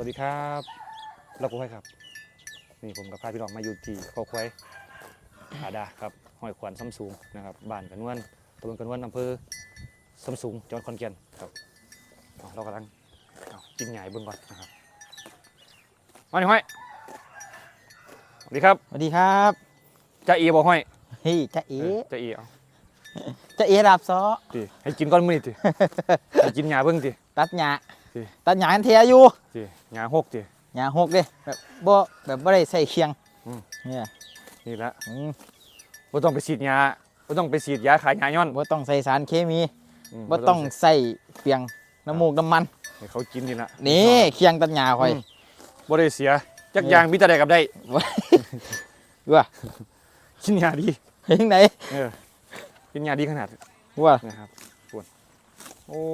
วัสดีครับเราคุ้ยครับ นี่ผมกับพาพี่น้องมาอยู่ที่โคกควายอาดาครับห้อยขวานซ้ำสูงนะครับบ้านกันนวลตำบลกันนวลอำเภอซ้ำสูงจังหวัดขอนแก่นครับเอาเรากำลังเอากินใหญ่เบิ่งก่อนนะครับมาหน่อยห้อยสวัสดีครับสวัสดีครับจ้าเอีบอกห้อยเฮ้ยจะเอ๋จ้าเอีเอาจะเอ๋ดับซอติให้กินก้อนมื้อนี่ติให้กินหญ้าเบิ่งติตัดหญ้า สิตัดหญ้าอันเทียอยู่ติหญ้าหกติหญ้าหกเด้แบบบ่แบบบ่ได้ใส่เคียงอืมเนี่ยนี่ละอืมบ่ต้องไปฉีดยาบ่ต้องไปฉีดยาขายหญ้าย่อนบ่ต้องใส่สารเคมีมบ่ต้องใส่เปียงน้ำมูกน้ำมันให้เขากินนี่ละนี่เคียงตัดหญ้าข่อยมบ่ได้เสียจักอย่างมีแต่ได้กับได้ว่ากินยาดีเฮ็ดจังไดเออกินยาดีขนาดว่านะครับปวดโอ้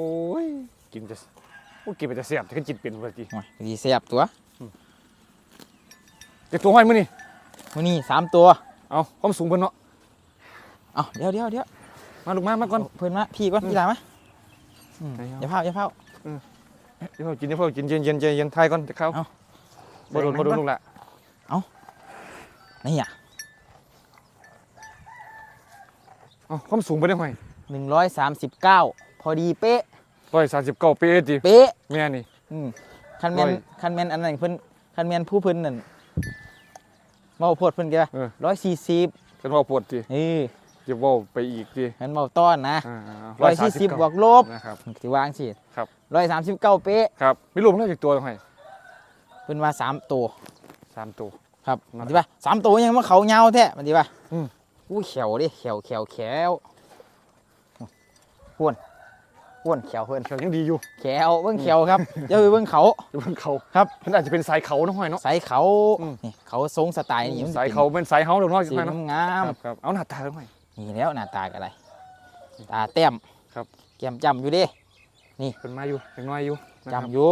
ยกินจะ โอ้กินไปจะเสียบจะกินเป็นเมื่อกี้โอ้ยดีแซ่บตัวเด็กตัวห้อยมื้อนี่มื้อนี้สามตัวเอาความสูงเพิ่นเนาะเอ้าเดี๋ยวเดี๋ยวเดี๋ยวมาลูกมามาก่อน เพิ่นมาพี่ก่อนอืมพี่ลามาอืมไปเอา อย่าพาอย่าพาเดี๋ยวกินเดี๋ยวกินเย็นเย็นเย็นเย็นทายก่อนจะเข้าเอา บ่โดนบ่โดนลูกละนี่อะเอาความสูงไปได้ห้อย139พอดีเป๊ะ ร้อยสามสิบเก้าปีติเป๊ะแม่นี่ อืมคันแมนร้อยคันแมนอันนั้นเพิ่นคันแมนผู้เพิ่นนั่นเมาโพดเพิ่นแกเออ ร้อยสี่สิบกันว่าปวดติเออจะเว้าไปอีกติคันเมาต้อนนะอ่าร้อยสี่สิบบวกลบนะครับสิวางสิครับ ร้อยสามสิบเก้าเป๊ะครับมีรูปแล้วจากตัวห้อยเพิ่นมาสามตัว สามตัว ครับนะมันดีป่ะสามตัวยังมาเขาเงาแท้มันดีป่ะอืม อู้เขียวดิเขียวเขียวเขียวพ้วน พ้วนเขียวเพิ่นเขายังดีอยู่เขียวเบิ่งเขียวครับเดี๋ยวไปเบิ่งเขาอยู่บนเขาครับมันอาจจะเป็นสายเขาเนาะห้อยเนาะสายเขาอืมนี่เขาทรงสไตล์นี่มันสายเขาเป็นสายเฮาเดี๋ยวน้อยสีห้อยเนาะงามครับครับเอาหน้าตาห้อยนี่แล้วหน้าตากันอะไรตาแต้มครับแก้มจำอยู่ดิเป็นมาอยู่ยังน้อยอยู่นะครับจำอยู่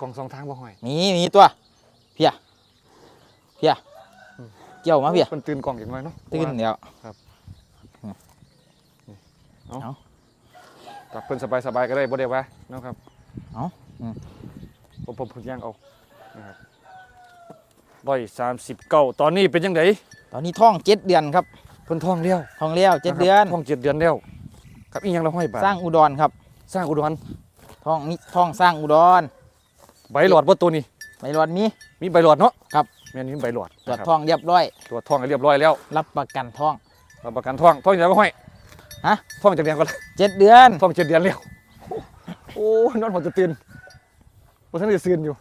กล่องสองทางบ่ห้อยมีมีตัวเพียเพียอืมเกี่ยวมาเพียมันตื่นกล่องอย่างน้อยเนาะตื่นเดี๋ยวตับเพิ่ นสบายสบายๆก็ได้บ่ได้ว่าเนาะครับเอาอืมผมผมผมย่างเอานะครับร้อยสามสิบเก้าตอนนี้เป็นยังไงตอนนี้ท้องเจ็ดเดือนครับเพิ่นท้องเลี้ยวท้องเลี้ยวเจ็ดะครับเดือนท้องเจ็ดเดือนแล้วครับอีหยังเราห้อยบาทสร้างอุดรครับ สร้างอุดรท้องนี่ท้องสร้างอุดรใบหลอดบ่ตัวนี้ใบรอดมีมีใบหลอดเนาะครับแม่นมีใบหลอดตรวจนะครับท้องเรียบร้อยตรวจท้องให้เรียบร้อยแล้ว รับประกันท้องรับประกันท้องท้องอย่างไรก็ห้อย ฮะท้องจากเดือนก็เจ็ดเดือนท้องเจ็ดเดือนแล้วโอ้ยนอนหัวจะตื่นบ่ทันได้ตื่นอยู่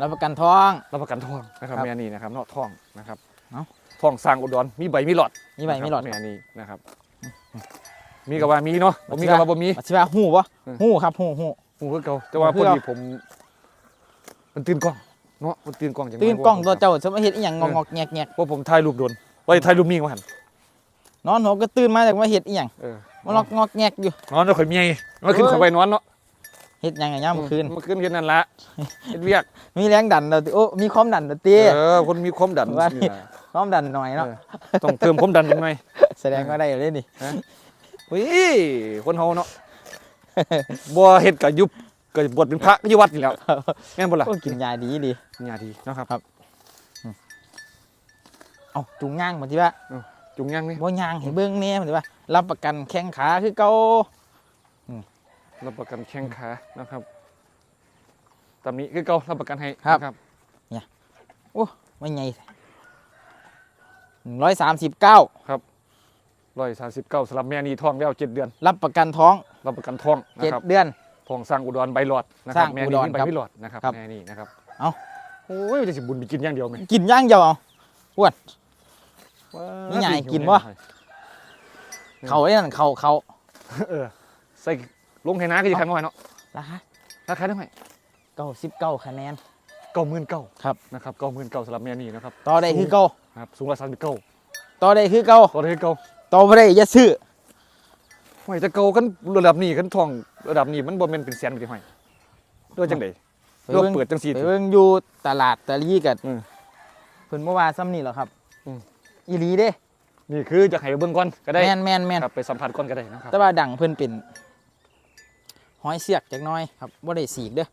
รับประกันท้องรับประกันท้องนะครับครับแม่นี่นะครับเนาะท้องนะครับเอ้าท้องสร้างอุดรมีใบมีหลอดมีใบมีหลอดแม่นี่นะครับ มีกับว่ามีเนาะบ่มีกับว่าบ่มีอธิบายหูปะเออหูครับหูหูหูคือเก่าแต่ว่าหูพคืออดีผม มันตื่นกล้องเนาะมันตื่นกล้องจังตื่นกล้องตัวเจ้าสมมาเห็ดอีหยังงอกงอกแงกแงกเพราะผมถ่ายรูปโดนไว้ถ่ายรูปนิ่งมาหัน นอนหัวก็ตื่นมาจากมาเห็ดอีหยังเออมันงอกงอกแงกอยู่ นอนแล้วข่อยเมียมาขึ้นเอ้ยข่อยไปนอนเนาะเห็ดหยังไงย่ำคืนมาขึ้นแค่นั้นละเฮ็ดเวียก มีแรงดันเดาติโอ้มีความดันเดาตีเออ คนมีความดันว่า นี่ล่ะความดันหน่อยเนาะเออต้องเติมความดันยังไงแสดงว่าได้อยู่เลยนี่อุ้ยคนเฮาเนาะบ่เฮ็ดก็ยุบก็บวชเป็นพระก็อยู่วัดนี่แหล้วแม่นบ่ล่ะโอ้กินยาดีดี ญาติเนาะครับครับเอาจุงย่างมาที่ว่า จุงยังนี่บ่ย่างให้เบิ่งแหน่มาที่ว่ารับประกันแข้งขาคือเก่ารับประกันแข้งขานะครับตามนี้คือเก่ารับประกันให้นะไม่ไงร้อยสามสิบเก้า139สำหรับแม่นี่ท้องแล้วเจ็ดเดือน รับประกันท้อง รับประกันท้องนะเจ็ดครับเดือนทองสร้างอุดรใบหลอดนะคสรัร้าบงแม่อุนี่ดรมีใบครับไม่หลอดนะครับครับแม่นี่นะครับ เอ้าโอ้ยจะสิบุญไปกินอย่างเดียวไหมกินย่างเดียวเอานี่ ไงกินวะเขาไอ้นั่นเขาเขาเออใส่ลงให้น้าก็จะคันว่าเนาะราคาราคาเท่าไหร่เก้าสิบเก้าคะแนน เก้าหมื่นเก้าครับ นะครับเก้าหมื่นเก้าสำหรับแม่นี่นะครับต่อได้คือเก้าครับสูงละสามสิบเก้าต่อได้คือเก้าต่อได้คือเก้าต่อไม่ได้อย่าซื้อห้อยจะเก้ากันระดับนี้กันทองระดับนี้มันบ่แม่นเป็นแสนไปที่ห้อยด้วยจังไดไปด้วยเบิ่งเปิดจังซี่ ไปเบิ่งอยู่ตลาดตะลีกันอืม เพิ่นเมื่อวานซ้ำนี่เหรอครับ อืมอีหลีเด้ นี่คือจะให้เบิ่งก่อนก็ได้แมนแมนแมนครับไปสัมผัสก่อนก็ได้นะครับแต่ว่าดังเพิ่นเป็นห้อยเสียกจักหน้อยครับบ่ได้สีกเด้อ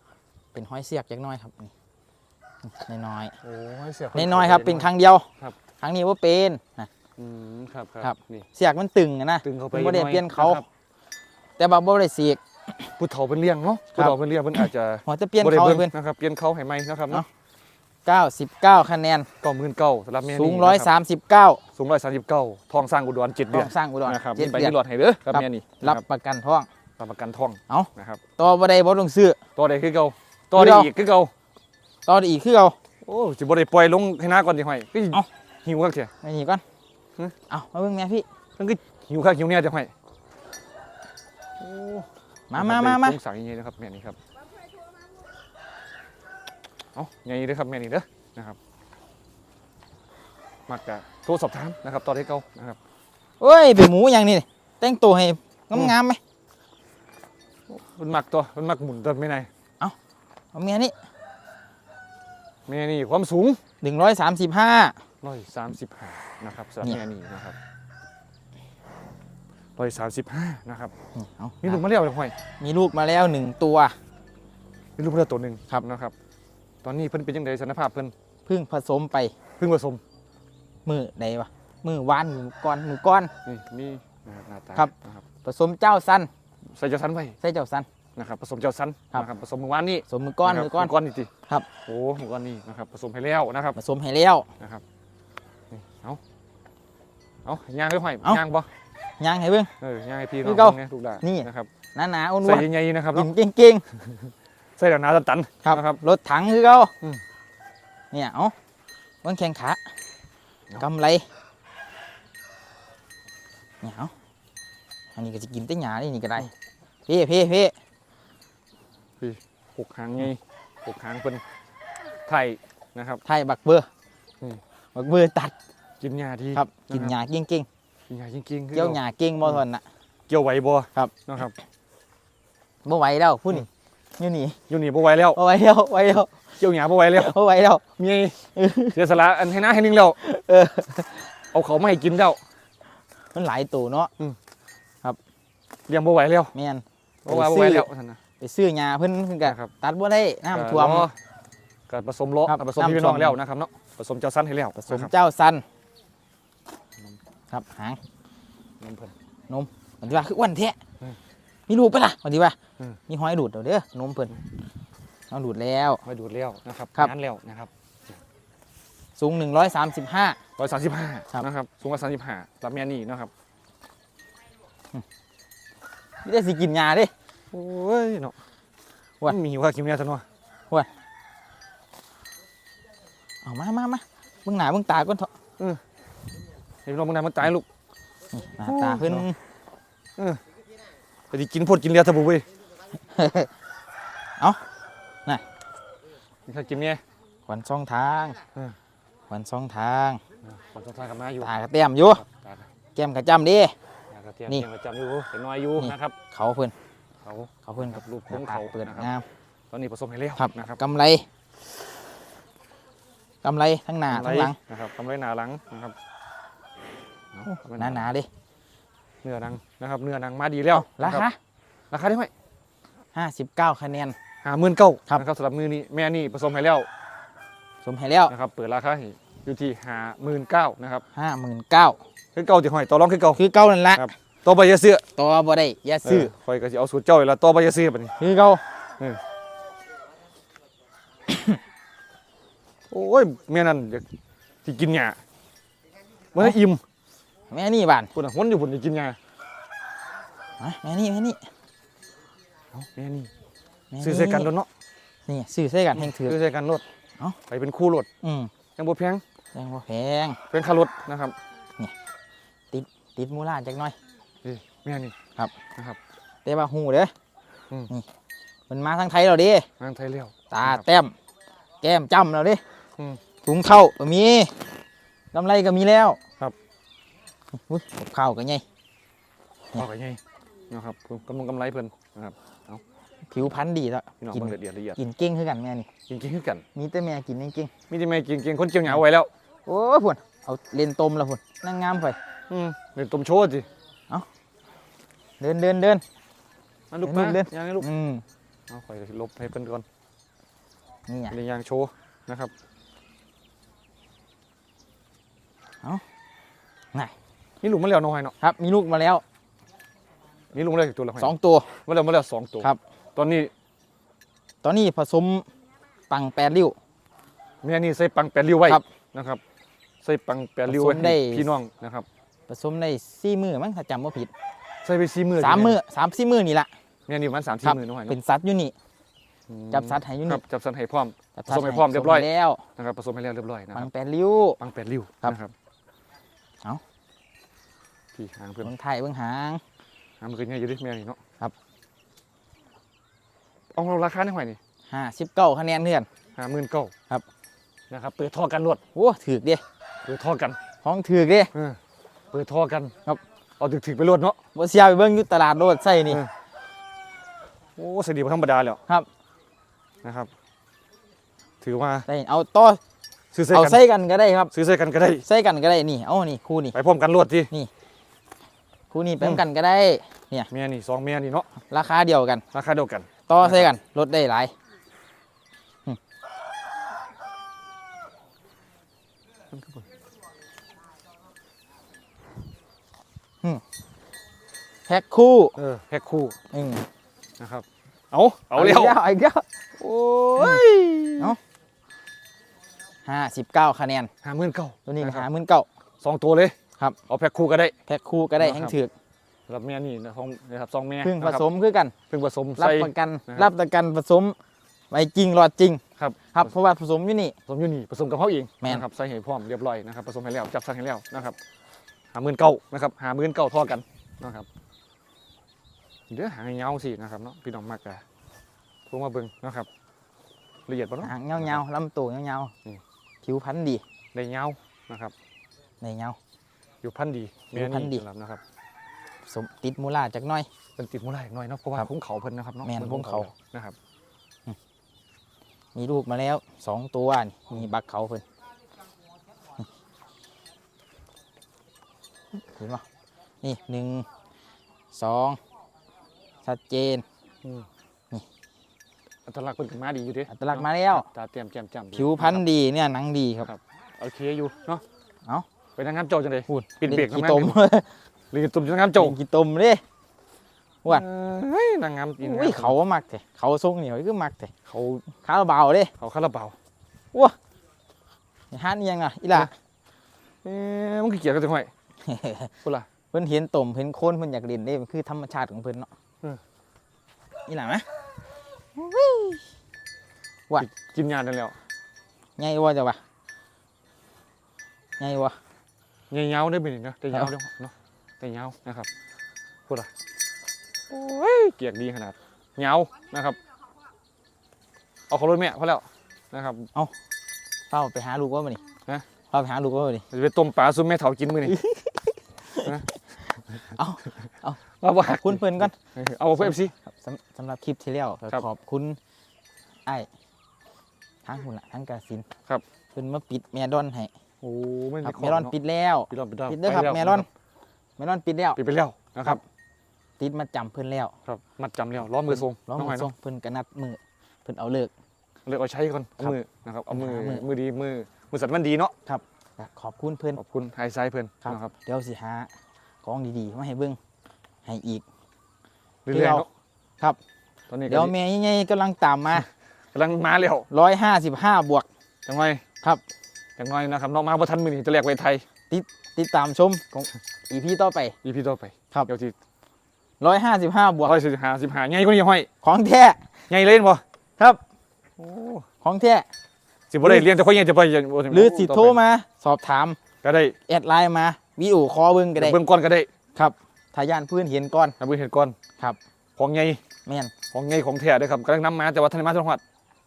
เป็นห้อยเสียกจักหน้อยครับนี่น้อยโอ้ยเสียๆน้อยๆครับเป็นครั้งเดียวครับครั้งนี้ว่าเป็นนะอืมครับครับนี่เสียกมันตึงอะนะตึงเข้าไปมันบ่ได้หอเปลี่ยนเขาครับแต่บ่บ่ได้เสียกผู้เฒ่าเป็นเลี้ยงเนาะครับผู้เฒ่าเป็นเลี้ยงเพิ่นอาจจะหัวจะเปลี่ยนบ่ได้เขาให้เบิ่เพิ่งนนะครับเปลี่ยนเขาให้ใหม่นะครับเนาะ 99คะแนนก็หมื่นเก้าสำหรับแม่นี่สูงนะครับ139 สูงร้อยสามสิบเก้าทองสร้างอุดรเจ็ดต้เดืออนงสร้างอุดรนะครับเจ็ดมีใบเดือมีนหลอดให้เด้อครับครับแม่นี่รับนะประกันท้อง รับประกันทองเอ้า นะครับต่อบ่ได้บ่ต้องซื้อ ตัวใดคือเก่าตัวใดคือเก่าอีกคือเก่าต่อได้อีกคือเอา โอ้สิบ่ได้ปล่อยลงให้หน้าก่อนสิห้อยก็เอ้า หิวคักเถอะ ไม่นี่ก่อนฮะเอามาเบิ่งแม่พี่ มันก็หิวคักหิวเนี่ยจะห้อยโอ้มามามามาสงสารยังไงนะครับแม่นี่ครับ เอ้าไงเด้อครับแม่นี่เด้อนะครับมักจะโทรสอบถามนะครับต่อได้เก่านะครับเอ้ยเป็นหมูอย่างนี้นี่แต่งตัวให้งามๆไหมมันมักตัวมันมักหมุนตัวไม่ไหนเอาเมียนี่แม่นี่ความสูงหนึ่งร้อยสามสิบห้าร้อยสามสิบห้านะครับสำหรับเนี่ยแม่นี่นะครับร้อยสามสิบห้านะครับเอานี่ลูกมาเรียวเลยห้อยมีลูกมาแล้วหนึ่งตัวนี่ลูกมาเรียวตัวหนึ่งครับนะครับ ตอนนี้เพิ่นเป็นยังไงสารภาพเพิ่นเพึ่งผสมไปเพิ่งผสมมือใดวะมือวานมือก้อนมือก้อน นี่มีนะครับหน้าตาครับ นะครับผสมเจ้าสันใส่เจ้าสันไว้ใส่เจ้าสัน นะครับผสมเจ้าสันครับ นะครับผสมมือวานนี่ผสมมือก้อนะรับมือก้อนก้อนนี่ติครับ โอ้มือก้อนนี่นะครับผสมให้แล้วนะครับผสมให้แล้ว นะครับนี่เอาเอาย่างให้ห้อยเอ้า ย่างบ่ย่างให้เบิ่ง เออย่างให้พี่คืน้อองเก่าไงลูกหลานนี่ นะครับหนาๆอ้วนใส่ใหญ่ๆนะครับๆกิเนาะนเก่ง ใส่ดอกนาตันๆครับนะครับ รถถังคือเขาอืม เนี่ยเอาเบิ่งแข้งขาเอากำไรเนี่ยเอาอันนี้ก็จะกินแต่หญ้านี่นี่ก็ได้เพ่เพ่เพ่หกหางไงหกหางเป็นไทยนะครับ ไทยบักเบอร์อืม บักเบอร์ตัดกินหญ้าดีครับ กินหะญ้าเก่งกินหญ้าจริงๆๆคือเกี่ยวหญ้าเก่งบ่ทนน่ะ เกี่ยวไหวบ่ครับ นะครับ บ่ไหวแล้วพูดนี่ อยู่นี่อยู่นี่บ่ไหวแล้วบ่ไหวแล้วไหวแล้วเกี่ยวหญ้าบ่ไหวแล้วบ่ไหวแล้ว มีเสียสละอันให้หน้าให้นึงแล้วเออ เอาเขามาให้กินแล้วมันหลายตัวเนาะเลี้ยงบ่ไหวแล้วแม่นบ่ไหวบ่ไหวแล้วท่านนะ ไปซื้อหญ้าเพิ่นเพิ่นก็นะครับ ตัดบ่ได้น้ำท่วม ก็ก็ผสมโลครับผสมพี่น้องน้ำท่วม แล้วนะครับเนาะผสมเจ้าสั้นให้แล้วผสมนะครับเจ้าสันครับหางนมเพิ่นมันที่ว่าคืออ้วนแท้อืม มีลูกปะล่ะมันที่ว่าอืม มีหอยดูดเดี๋ยวเด้อนมเพิ่นเอาดูดแล้วไว้ดูดแล้วนะครับครับ งานแล้วนะครับสูง 135 ร้อยสามสิบห้าครับ นะครับสูงกว่าสามสิบห้ารับแม่นี่นะครับไม่ได้สิกินยาเด้ โอ้ยเนาะว่ามันมีหิวข้าวกินเนี่ยซะเนาะเอามามามาเบิ่งหน้าเบิ่งตาก่อนเถอะเห็นน้องมึงนายมันตายลูกนี่หน้าตาเพิ่นโอ้แต่ที่กินพดกินเลียสบู่เว้ยเอานี่ถ้ากินเนี่ยขวัญช่องทางเออขวัญช่องทางขอสทานกับน้าอยู่ตากระเตียมอยู่ตาแก้มกระจำเดิตากระเทียมนี่เทียมประจำอยู่เห็นน้อยอยู่นี่นะครับ เขาเพิ่นเขาเขาเพิ่นกับรูปหน้าของตาเขาเปิดนะครับงามตอนนี้ผสมให้แล้วครับนะครับกำไรกำไรทั้งหน้าทั้งหลังนะครับทำไรหนาหลังนะครับเนาะทำไรหนาหนาๆเดิ เนื้อหนังนะครับเนื้อหนังมาดีแล้วรานะคาบราคาได้ไหม59คะแนนห้าหมื่นเก้าครับนะครับสำหรับมือนี้แม่นี่ผสมให้แล้วสมให้แล้วนะครับเปิดราคาให้อยู่ที่ห้าหมื่นเก้านะครับ59,000คือเก่าที่ห้อยต่อรองคือเก่าคือเก่านั่นละครับต่อไปจะเสื้อต่อบ่ได้อย่าซื้อคอยก็จะเอาสูตรเจ้าอีกแล้วต่อไปจะเสื้อแบบนี้คือเก่าโอ้ยแม่นั่นอยากที่กินหญ้าเมื่ออิ่ม แม่นี่บ้านคุณอะวนอยู่บนจะกินหญ้ามาแม่นี่แม่นี่เอ้าแม่นี่แม่ซื้อใส่กันรถเนาะนี่ซื้อใส่กันแห่งถือซื้อใส่กันรถเอ้าไปเป็นคู่รถอืมยังบ่แพงยังบ่แพงเป็นค่ารถนะครับติดมูลาจักหน่อยนี่แม่นี่ครับนะครับแต่ว่าหูเด้ออมนี่มันมาทางไทยแล้วเดิงานไทยเลี้ยวตานะครับแต้มแก้มจ้ำแล้วเดิอืมถุงเข้าก็มีกำไรก็มีแล้วครับ อุ้ยกับข้าวก็ไงเอาไปไงนะครับผมกำลังกำไรเพิ่นนะครับผิวพรรณดีแล้วพี่น้องกินเบิ่งละเอียดละเอียดกินเก่งคือกันแม่นี่กินกินคือกันมีแต่แม่กินเก่งมีแต่แม่กินกินคนเจียวหยาไว้แล้วๆโอ้ยพุ่นเอาเลนตมแล้วพุ่นนั่งงามไปอืมเดี๋ยวต้มโชว์สิเดินเดินเดินมาลูกเดิมานเดินยังไงลูกอืมเอาคอยลบให้เพิ่นก่อนนี่ไงเรียงยางโชว์นะครับไหน นี่ลุงมาแล้วน้อยเนาะครับมีลูกมาแล้วนี่ลุงมาแล้วอีกตัวละสองตัวมาแล้วมาแล้วสองตัวครับ ตอนนี้ ตอนนี้ผสมปังแปดริ้วแม่นี่ใส่ปังแปดริ้วไว้ครับนะครับ ใส่ปังแปดริ้วไว้ผสมได้ให้พี่น้องนะครับผสมได้สี่มือมั้งถ้าจำว่าผิดใส่ไปสี่มือสามมือสามสี่มือนี่ละแม่นี่ประมันสามสี่ครับมือน้อยเป็นเนาะสัตว์อยู่นี่อืมจับสัตว์ให้อยู่ครันี่บจับสัตว์ให้พร้อมจับผสมให้พร้อมเรียบร้อยผสมแล้วนะครับผสมให้แล้วเรียบร้อยนะคปัรังบแปดริ้วปังแปดริ้วครับนะครับเอา พี่หางเพื่อนเบื้องไทยเบื้องหางหางมันคือไงอยู่ดิแม่นี่เนาะครับ เอาเราราคาในหอยนี่ห้าสิบเก้าคะแนนเพื่อน ห้าหมื่นเก้าครับ นะครับ เปิดท่อกันรวดโอ้ถือกเด้เปิดท่อกันของถือกเด้ เออเปิดท่อกันครับ เอาถึกถึกๆไปรวดเนาะบ่เสียไปเบิ่งอยู่ตลาดโลดใส่นี่เออโอ้เสยดีกว่าธรรมดาแล้วครับ นะครับ ถือว่าได้เอาต่อซื้อใส่เอากันใส่กันก็ได้ครับ ซื้อใส่กันก็ได้ ใส่กันก็ได้นี่ เอานี่คู่นี่ไปพร้อมกันรวดที่ คู่นี่เป็นกันก็ได้เมียนี่สองเมียนี่เนาะราคาเดียวกัน ราคาเดียวกัน ต่อใส่กันลดได้หลายแพ็คคู่เออแพ็คคู่อืมนะครับ เอาเอาเร็วกแล้วเอาอีกแล้วโอ้ยเอาห้าสิบเก้าคะแนนห้าหมื่นเก้าตัวนี้ก็ะครับหาหมื่นเก้าสองตัวเลย ครับ เอาแพ็คคู่ก็ได้ แพ็คคู่ก็ได้นะครับแห้งถือกสำหรับเมียนี่นะสองนะครับสองเมียเพึ่งผนะครับสมคือกันเพึ่งผสมรับใส่ประกันนะครับรับประกันผสมไว้จริงรอดจริงครับครับเพราะว่าผสมอยู่นี่ผสมอยู่นี่ผสมกับเขาเองแม่นนะครับใส่ให้พร้อมเรียบร้อยนะครับผสมให้แล้วจับสั่งให้แล้วนะครับหาหมื่นเก้านะครับหาหมื่นเก้าท่อกันนะครับเดี๋ยวหางให้เงาสินะครับเนาะพี่น้องมากกะพวกมาเบิ่งนะครับละเอียดปะเนาะหางเงาๆลำตัวเงาอืมๆผิวพันธุ์ดีได้เงานะครับในเงา อยู่พันธุ์ดีอยู่พันธุ์ดีสำหรับนะครับผสมติดมูลาจากหน้อย เป็นติดมูลายหน่อยเนาะเพราะว่าครับพุ่งเขาเพิ่นนะครับเนาะแม่นพิ่พุ่งเขา นะครับมีลูกมาแล้วสองตัวนี่มีบักเขาเพิ่นเห็นปะนี่หนึ่งสองชัดเจน อืมนี่ อัตลักษณ์เพิ่นก็มาดีอยู่เดิอัตลักษณ์มาแล้ว ตาเตรียมแจ่มจำผิวพันธุ์ดีเนี่ยหนังดีครับโอเคอยู่เนาะ เอ้า เป็นนางงามโจจังเลยพูดปิดเบรกกี่ทำงานตมลีกตุ่มจังงามโจเล่นกี่ตมเด้อ้วนเฮ้ยนางงามกินอุ้ยเขามักแต่เขาทรงเหนียวก็มักแต่เขาข้าวเบาเด้เขาคาราบาวฮันยังอะอีหล่ะเอ๊ะมันคือเกี่ยวกับจังไงพูดล่ะเพิ่นเห็นตมเห็นโคนเพิ่นอยากเล่นเด้มันคือธรรมชาติของเพิ่นเนาะเอออีหล่ะมะกินยาได้แล้วไงวะจ้ะวะไงวะ เงี้ยาวได้เป็นเนาะแต่ยาวเอาเด้อเนาะแต่ยาวนะครับพูดล่ะโอ้ยเกียกดีขนาดยาวนะครับ เอาเขารถแม่พอแล้วนะครับเฝ้าไปหาลูกว่าบ่นี่ฮะเฝ้าไปหาลูกว่าบ่นี่จะไปต้มปลาซุปแม่เถากินมื้อนี่นะเอาเอาว่าบ่ขอบคุณเพิ่นก่อนเอาเพื่อนสิครับสำสำหรับคลิปที่แล้วก็ครับขอบคุณไอ้ทั้งหุ่นละทั้งกาสินครับเพิ่นมาปิดแมดอนให้ โอ้ไม่ครัมีบขเมงลอนเาะปิดแล้ว ปิดแล้วปิดแล้วปิดเด้อครับไปแล้วเมลอนเมลอนปิดแล้วปิดไปแล้วนะครับ ติดมาจำเพิ่นแล้วครับ มัดจำแล้วล้อมือทรงร้องน้องมืหออยส่เนาะงเพิ่นก็นัดมือเพิ่นเอาเลิก เลือกเอาใช้ก่อนเอาครับมือนะครับ เอามือหามือ มือดี มือ มือสัตว์มันดีเนาะ ก็ขอบคุณเพิ่นขอบคุณไฮไซด์เพื่อนครับนะครับ เดี๋ยวสิหาของดีๆมาให้เบิ่งให้อีก เรื่อยๆเนาะครับ ตอนนี้เดี๋ยวแม่ใหญ่ๆกำลังตามมา กำลังมาแล้ว155 บวก จังไงครับ จังไงนะครับน้องมาบ่ทันมือนี่จะแลกไปไทยติดตามชมของอีพีต่อไป อีพีต่อไปครับ เดี๋ยวที่155บวกร้อยสี่สิบห้าสิบห้าใหญ่กว่านี้ห้อยของแท้ใหญ่เล่นบ่ครับโอ้ของแท้สิบ่ได้เรียนแต่ค่อยใหญ่จะไปอย่าโหรือสิโทรมา สอบถามก็ได้แอดไลน์มาวิดีโอคอลเบิ่งก็ได้เบื้องก้อนก็ได้ครับถ้าย่านเพื่อนเห็นก่อนนะเบื้องเห็นก้อนครับ ของใหญ่แม่นของใหญ่ของแท้เด้อครับกำลังนำมาแต่ว่าทันได้มาทันหัด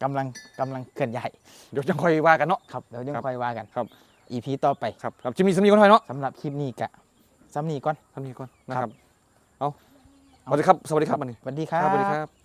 กำลังกำลังเคลื่อนย้ายเดี๋ยวจังค่อยว่ากันเนาะ ครับเดี๋ยวยังครับค่อยว่ากันครับ อีพีต่อไปครับครับจะมีสมีคนห้อยเนาะสำหรับคลิปนี้กะซ้ำนี้ก่อน ทำนี้ก่อนนะครับเอาเอาสวัสดีครับ สวัสดีครับวันนี้สวัสดีครับสวัสดีครับ